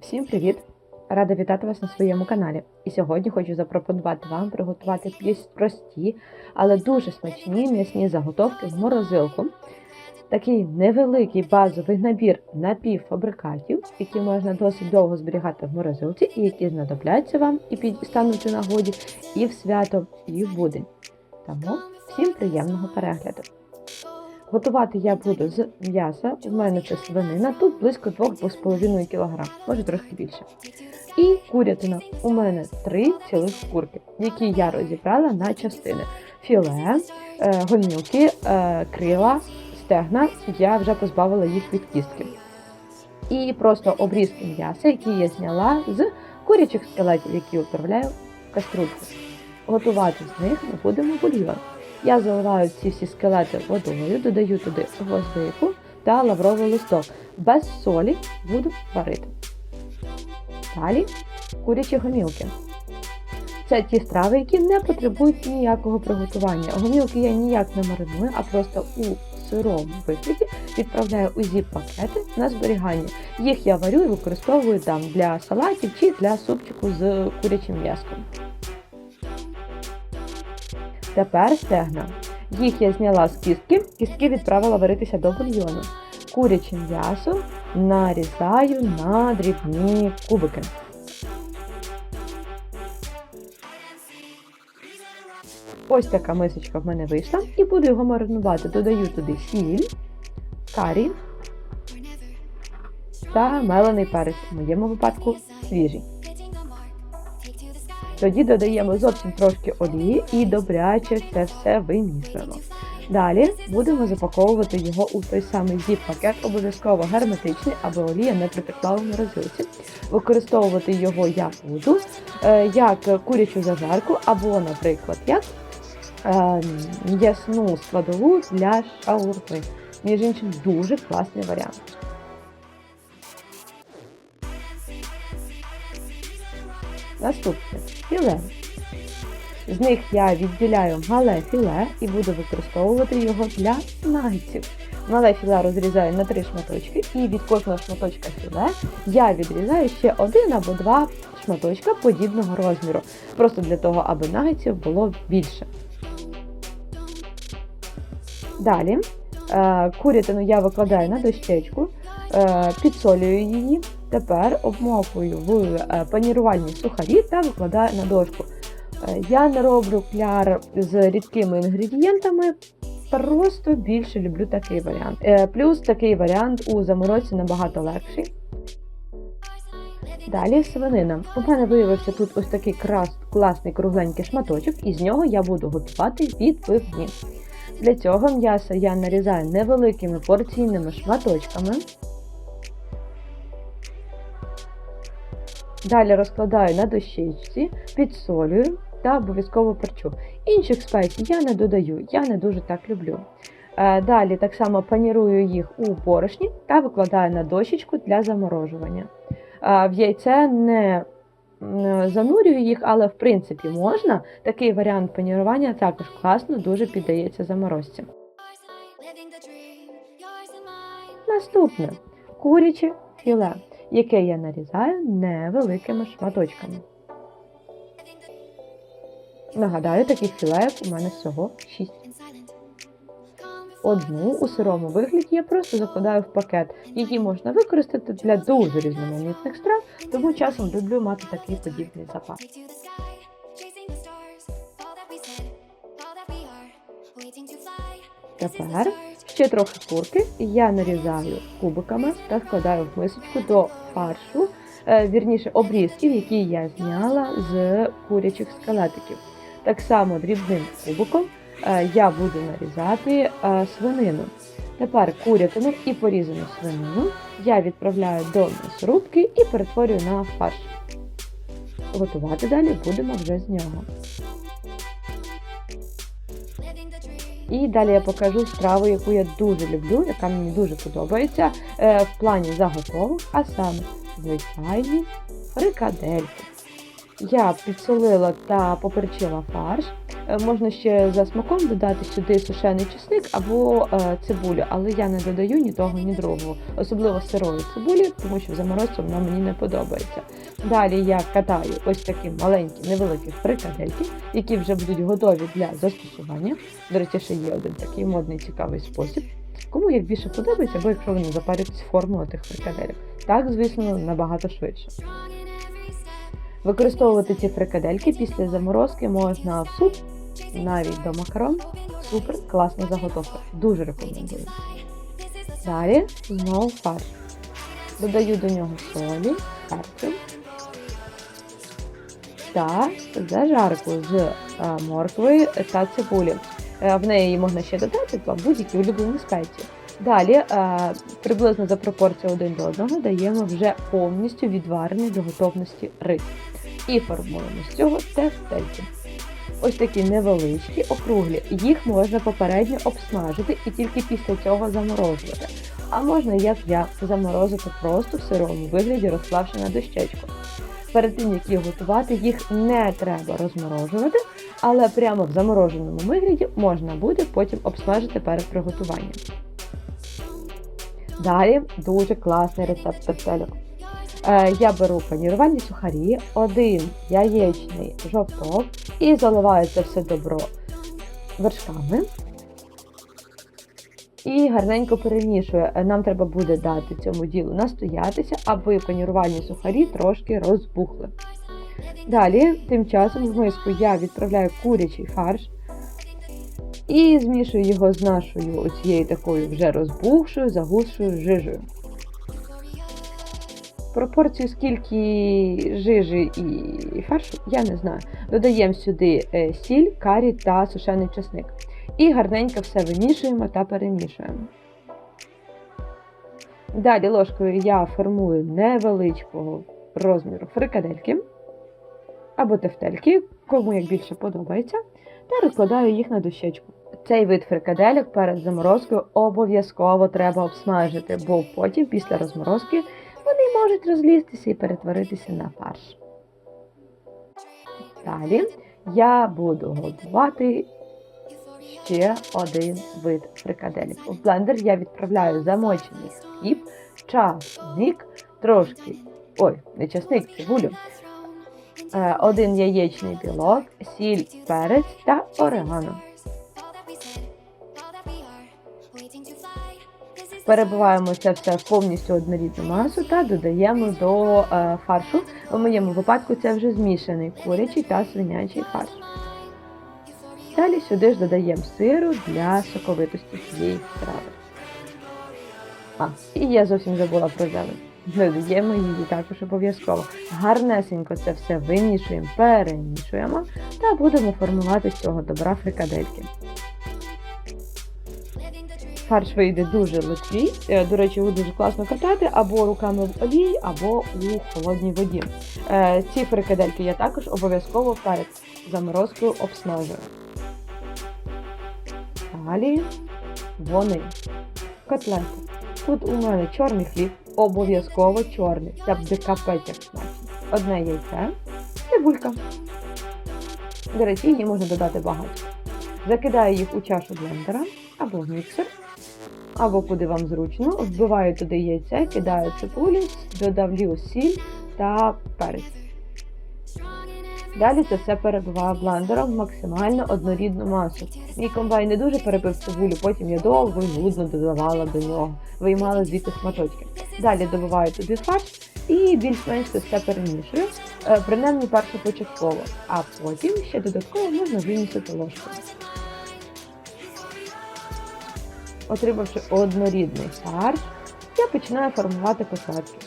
Всім привіт! Рада вітати вас на своєму каналі. І сьогодні хочу запропонувати вам приготувати якісь прості, але дуже смачні м'ясні заготовки в морозилку. Такий невеликий базовий набір напівфабрикатів, які можна досить довго зберігати в морозилці, і які знадобляться вам і під- стануть у нагоді і в свято, і в будень. Тому всім приємного перегляду. Готувати я буду з м'яса. У мене це свинина. Тут близько 2-2,5 кг, може трохи більше. І курятина. У мене три цілих курки, які я розібрала на частини: філе, е, гомілки, е, крила, стегна. Я вже позбавила їх від кістки. І просто обрізки м'яса, які я зняла з курячих скелетів, які відправляю в каструльку. Готувати з них ми будемо бульйон. Я заливаю ці всі скелети водою, додаю туди гвоздику та лавровий листок. Без солі буду варити. Далі курячі гомілки. Це ті страви, які не потребують ніякого приготування. Гомілки я ніяк не мариную, а просто у сирому вигляді відправляю у зіп-пакети на зберігання. Їх я варю і використовую там для салатів чи для супчику з курячим м'яском. Тепер стегна. Їх я зняла з кістки, кістки відправила варитися до бульйону. Куряче м'ясо нарізаю на дрібні кубики. Ось така мисочка в мене вийшла, і буду його маринувати. Додаю туди сіль, карі та мелений перець, в моєму випадку свіжий. Тоді додаємо зовсім трошки олії і добряче це все вимішуємо. Далі будемо запаковувати його у той самий зіп-пакет, обов'язково герметичний, аби олія не притекла у морозилці. Використовувати його я буду е, як курячу зажарку, або, наприклад, як е, м'ясну складову для шаурми. Між іншим, дуже класний варіант. Наступне філе. З них я відділяю мале філе і буду використовувати його для нагетсів. Мале філе розрізаю на три шматочки, і від кожного шматочка філе я відрізаю ще один або два шматочка подібного розміру. Просто для того, аби нагетсів було більше. Далі е, курятину я викладаю на дощечку, е, підсолюю її. Тепер обмокую в е, панірувальні сухарі та викладаю на дошку. Е, Я не роблю кляр з рідкими інгредієнтами, просто більше люблю такий варіант. Е, Плюс такий варіант у заморозці набагато легший. Далі свинина. У мене виявився тут ось такий крас, класний кругленький шматочок, і з нього я буду готувати відбивні. Для цього м'ясо я нарізаю невеликими порційними шматочками. Далі розкладаю на дощечці, підсолюю та обов'язково перчу. Інших спецій я не додаю, я не дуже так люблю. Е, Далі так само панірую їх у борошні та викладаю на дощечку для заморожування. Е, В яйце не занурюю їх, але в принципі можна. Такий варіант панірування також класно, дуже піддається заморозці. Наступне куряче філе, яке я нарізаю невеликими шматочками. Нагадаю, таких філеїв у мене всього 6. Одну у сирому вигляді я просто закладаю в пакет. Її можна використати для дуже різноманітних страв, тому часом люблю мати такий подібний запас. Тепер ще трохи курки я нарізаю кубиками та складаю в мисочку до фаршу, е, вірніше обрізків, які я зняла з курячих скелетиків. Так само дрібним кубиком е, я буду нарізати е, свинину. Тепер курятину і порізану свинину я відправляю до м'ясорубки і перетворюю на фарш. Готувати далі будемо вже з нього. І далі я покажу страву, яку я дуже люблю, яка мені дуже подобається е, в плані заготовок, а саме звичайні фрикадельки. Я підсолила та поперчила фарш, Можна ще за смаком додати сюди сушений чесник або е, цибулю, але я не додаю ні того, ні другого, особливо сирої цибулі, тому що в заморозці вона мені не подобається. Далі я катаю ось такі маленькі невеликі фрикадельки, які вже будуть готові для застосування. До речі, ще є один такий модний цікавий спосіб. Кому як більше подобається, або якщо ви не запаритесь формулу тих фрикаделек. Так, звісно, набагато швидше. Використовувати ці фрикадельки після заморозки можна в суп, навіть до макарон. Супер, класна заготовка. Дуже рекомендую. Далі знову фарш. Додаю до нього солі, перцю та зажарку з е, моркви та цибулі. Е, В неї можна ще додати будь-які улюблені спеції. Далі, е, приблизно за пропорцією один до одного, даємо вже повністю відварений до готовності рис. І формуємо з цього тефтельки. Ось такі невеличкі, округлі. Їх можна попередньо обсмажити і тільки після цього заморожувати. А можна, як я, заморозити просто в сирому вигляді, розклавши на дощечку. Перед тим, як їх готувати, їх не треба розморожувати, але прямо в замороженому вигляді можна буде потім обсмажити перед приготуванням. Далі дуже класний рецепт тефтельок. Е, я беру панірувальні сухарі, один яєчний жовток і заливаю це все добро вершками. І гарненько перемішую. Е, Нам треба буде дати цьому ділу настоятися, аби панірувальні сухарі трошки розбухли. Далі, тим часом в миску я відправляю курячий фарш і змішую його з нашою оцією такою вже розбухшою, загусшою жижею. Пропорцію скільки жижі і фаршу, я не знаю. Додаємо сюди е, сіль, карі та сушений чесник. І гарненько все вимішуємо та перемішуємо. Далі ложкою я формую невеличкого розміру фрикадельки або тефтельки, кому як більше подобається, та розкладаю їх на дощечку. Цей вид фрикадельок перед заморозкою обов'язково треба обсмажити, бо потім, після розморозки, можуть розлізтися і перетворитися на фарш. Далі я буду готувати ще один вид фрикаделів. У блендер я відправляю замочений хліб, часник, трошки, ой, не часник, цибулю, е, один яєчний білок, сіль, перець та орегано. Перебиваємо це все в повністю однорідну масу та додаємо до е, фаршу. У моєму випадку це вже змішаний курячий та свинячий фарш. Далі сюди ж додаємо сиру для соковитості цієї страви. А, і я зовсім забула про зелень. Додаємо її також обов'язково. Гарнесенько це все вимішуємо, перемішуємо та будемо формувати з цього добра фрикадельки. Фарш вийде дуже легкий. Е, До речі, його дуже класно катати або руками в олії, або у холодній воді. Е, Ці фрикадельки я також обов'язково перед заморозкою обсмажую. Далі вони. Котлети. Тут у мене чорний хліб, обов'язково чорний. Це буде капець як смачно. Одне яйце, цибулька. До речі, її можна додати багато. Закидаю їх у чашу блендера або в міксер, або куди вам зручно. Вбиваю туди яйце, кидаю цибулю, додавлю сіль та перець. Далі це все перебиваю блендером в максимально однорідну масу. Мій комбайн не дуже перебив цибулю, потім я довго і нудно додавала до нього, виймала звідти шматочки. Далі добиваю туди фарш і більш-менш це все перемішую, е, принаймні перше початково, а потім ще додатково можна вимісити ложкою. Отримавши однорідний фарш, я починаю формувати котлетки.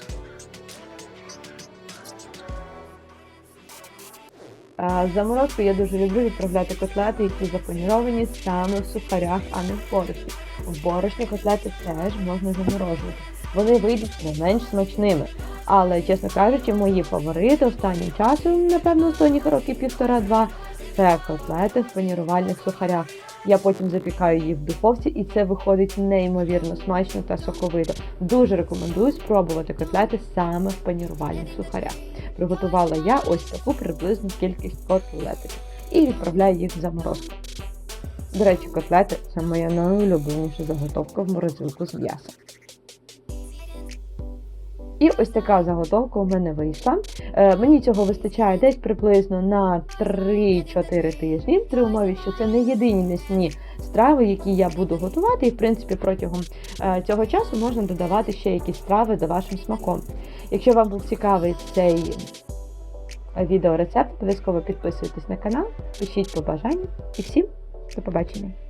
А, заморозку я дуже люблю відправляти котлети, які запаніровані саме в сухарях, а не в борошні. В борошні котлети теж можна заморожувати. Вони вийдуть не менш смачними. Але, чесно кажучи, мої фаворити останнім часом, напевно, останніх років півтора-два, це котлети в панірувальних сухарях. Я потім запікаю їх в духовці, і це виходить неймовірно смачно та соковито. Дуже рекомендую спробувати котлети саме в панірувальних сухарях. Приготувала я ось таку приблизну кількість котлеток. і відправляю їх в заморозку. До речі, котлети це моя найулюбленіша заготовка в морозилку з м'яса. І ось така заготовка у мене вийшла. Е, мені цього вистачає десь приблизно на 3-4 тижні, при умові, що це не єдині м'ясні страви, які я буду готувати, і в принципі протягом е, цього часу можна додавати ще якісь страви за вашим смаком. Якщо вам був цікавий цей відеорецепт, обов'язково підписуйтесь на канал, пишіть побажання і всім до побачення!